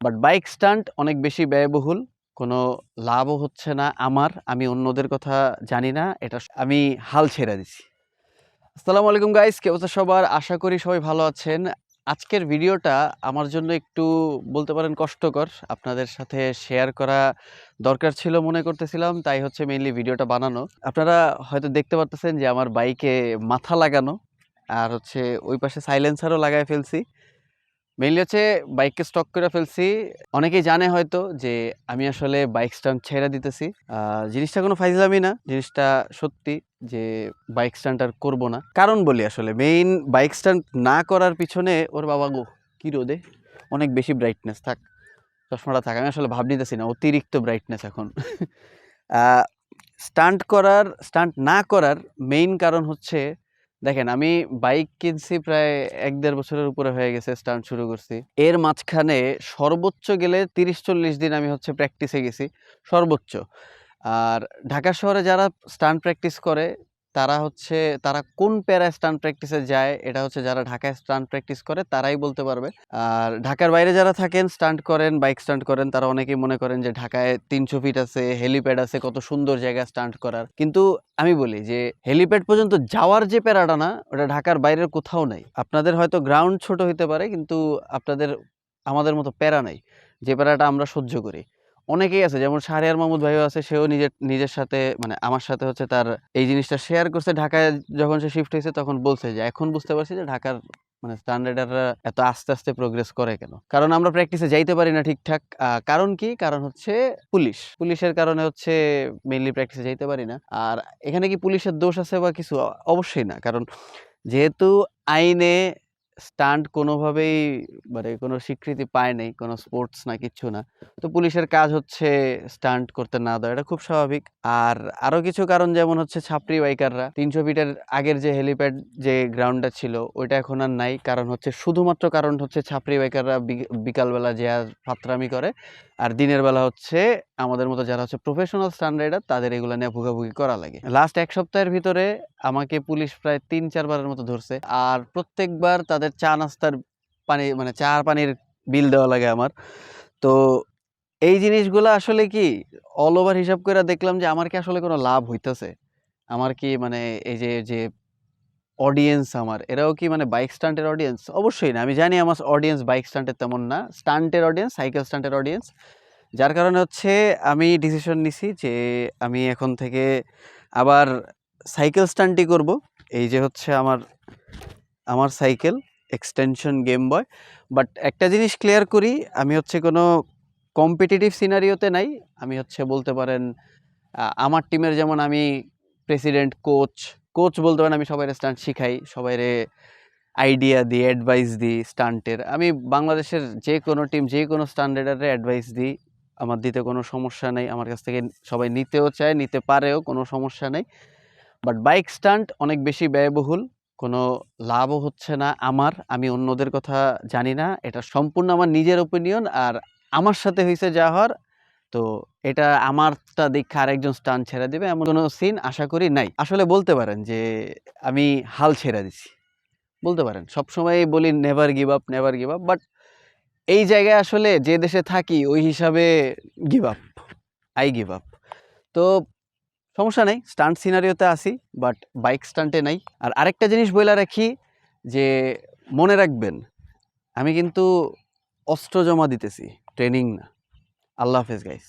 But bike stunt অনেক বেশি ব্যয়বহুল। কোনো লাভও হচ্ছে না আমার। আমি অন্যদের কথা জানি না। এটা আমি হাল ছেড়ে দিছি। আসসালামু আলাইকুম গাইস কে অবস্থা সবার? আশা করি সবাই ভালো আছেন। আজকের ভিডিওটা আমার জন্য একটু বলতে পারেন কষ্টকর। আপনাদের সাথে শেয়ার করা দরকার ছিল মনে করতেছিলাম। তাই হচ্ছে মেইনলি ভিডিওটা বানানো। আপনারা হয়তো দেখতে পারতেছেন যে আমার বাইকে মাথা লাগানো। আর হচ্ছে ওই পাশে সাইলেন্সারও লাগায় ফেলছি। মেইনলি হচ্ছে বাইককে স্টক করে ফেলছি। অনেকেই জানে হয়তো যে আমি আসলে বাইক স্ট্যান্ড ছেড়ে দিতেছি। জিনিসটা কোনো ফাইজলামি না। জিনিসটা সত্যি যে বাইক স্ট্যান্ড আর করব না। কারণ বলি আসলে মেইন বাইক স্ট্যান্ড না করার পিছনে ওর বাবা গো, কী রোদে? অনেক বেশি ব্রাইটনেস থাক। চশমাটা থাক। আমি আসলে ভাব নিতেছি না, অতিরিক্ত ব্রাইটনেস এখন। স্টান্ট করার স্টান্ট না করার মেইন কারণ হচ্ছে দেখেন, আমি বাইক কিনছি প্রায় এক দেড় বছরের উপরে হয়ে গেছে স্টান্ট শুরু করছি। এর মাঝখানে সর্বোচ্চ গেলে তিরিশ চল্লিশ দিন আমি হচ্ছে প্র্যাকটিসে গেছি, সর্বোচ্চ। আর ঢাকা শহরে যারা স্টান্ট প্র্যাকটিস করে তারা হচ্ছে, তারা কোন প্যারায় স্টান্ট প্র্যাকটিসে যায়, এটা হচ্ছে যারা ঢাকায় স্টান্ট প্র্যাকটিস করে, তারাই বলতে পারবে। আর ঢাকার বাইরে যারা থাকেন, স্টান্ট করেন, বাইক স্টান্ট করেন, তারা অনেকেই মনে করেন যে ঢাকায় তিনশো ফিট আছে, হেলিপ্যাড আছে, কত সুন্দর জায়গা স্টান্ট করার। কিন্তু আমি বলি যে, হেলিপ্যাড পর্যন্ত যাওয়ার যে প্যারাটা না, ওটা ঢাকার বাইরের কোথাও নাই। আপনাদের হয়তো গ্রাউন্ড ছোট হইতে পারে, কিন্তু আপনাদের, আমাদের মতো প্যারা নাই, যে প্যারাটা আমরা সহ্য করি। অনেকেই আছে, যেমন শাহরিয়ার মাহমুদ ভাইও আছে, সেও নিজের নিজের সাথে মানে আমার সাথে হচ্ছে তার এই জিনিসটা শেয়ার করছে। ঢাকায় যখন সে শিফট হয়েছে তখন বলছে যে, এখন বুঝতে পারছি যে ঢাকার মানে স্ট্যান্ডার্ডাররা এত আস্তে আস্তে প্রোগ্রেস করে কেন? কারণ আমরা প্র্যাকটিসে যাইতে পারি না ঠিকঠাক। কারণ কি? কারণ হচ্ছে পুলিশ। পুলিশের কারণে হচ্ছে মেইনলি প্র্যাকটিসে যাইতে পারি না। আর এখানে কি পুলিশের দোষ আছে বা কিছু? অবশ্যই না। কারণ যেহেতু আইনে স্টান্ট কোনোভাবেই মানে কোনো স্বীকৃতি পায় নাই, কোনো স্পোর্টস না, কিচ্ছু না। তো পুলিশের কাজ হচ্ছে স্টান্ট করতে না দেওয়া, এটা খুব স্বাভাবিক। আর আরও কিছু কারণ যেমন হচ্ছে ছাপরি বাইকাররা। তিনশো ফিটের আগের যে হেলিপ্যাড যে গ্রাউন্ডটা ছিল, ওইটা এখন আর নাই। কারণ হচ্ছে শুধুমাত্র কারণ হচ্ছে ছাপরি বাইকাররা বিক- বিকালবেলা যে আর ফাত্রামি করে। আর দিনের বেলা হচ্ছে আমাদের মতো যারা হচ্ছে প্রফেশনাল স্টান্ট রাইডার তাদের এগুলো নিয়ে ভুগাভুগি করা লাগে। লাস্ট এক সপ্তাহের ভিতরে আমাকে পুলিশ প্রায় তিন চারবারের মতো ধরছে। আর প্রত্যেকবার তাদের চা নাস্তার পানি মানে চা পানির বিল দেওয়া লাগে আমার। তো এই জিনিসগুলো আসলে কি অল ওভার হিসাব করে দেখলাম যে আমার কি আসলে কোনো লাভ হইতেছে? আমার কি মানে এই যে যে অডিয়েন্স আমার, এরাও কি মানে বাইক স্টান্টের অডিয়েন্স অবশ্যই না। আমি জানি আমার অডিয়েন্স বাইক স্টান্টের তেমন না। স্টান্টের অডিয়েন্স সাইকেল স্টান্টের অডিয়েন্স যার কারণে হচ্ছে আমি ডিসিশন নিছি যে আমি এখন থেকে আবার সাইকেল স্টান্টই করব। এই যে হচ্ছে আমার আমার cycle extension game boy but একটা জিনিস ক্লিয়ার করি, আমি হচ্ছে কোনো কম্পিটিটিভ সিনারিওতে নাই। আমি হচ্ছে বলতে পারেন আমার টিমের যেমন আমি প্রেসিডেন্ট কোচ কোচ বলতে পারেন, আমি সবাই স্টান্ট শিখাই, সবাইরে আইডিয়া দিই অ্যাডভাইস দিই স্টান্টের আমি বাংলাদেশের যে কোনো টিম যে কোনো স্ট্যান্ডার্ডারে অ্যাডভাইস দিই। আমার দিতে কোনো সমস্যা নেই, আমার কাছ থেকে সবাই নিতেও চায়, নিতে পারেও কোনো সমস্যা নেই। বাট বাইক স্টান্ট অনেক বেশি ব্যয়বহুল, কোনো লাভও হচ্ছে না আমার, আমি অন্যদের কথা জানি না, এটা সম্পূর্ণ আমার নিজের ওপিনিয়ন আর আমার সাথে হয়েছে যা হওয়ার, তো এটা আমারটা দেখে আরেকজন স্টান ছেড়ে দেবে, এমন কোনো সিন আশা করি নাই। আসলে বলতে পারেন যে আমি হাল ছেড়ে দিছি, বলতে পারেন। সবসময় বলি never give up never give up but এই জায়গায় আসলে যে দেশে থাকি, ওই হিসাবে give up I give up তো সমস্যা নেই স্টান্ট সিনারিওতে আসি বাট বাইক স্টান্টে নাই। আর আরেকটা জিনিস বলে রাখি, যে মনে রাখবেন, আমি কিন্তু অস্ত্র জমা দিতেছি ট্রেনিং না। আল্লাহ হাফেজ গাইস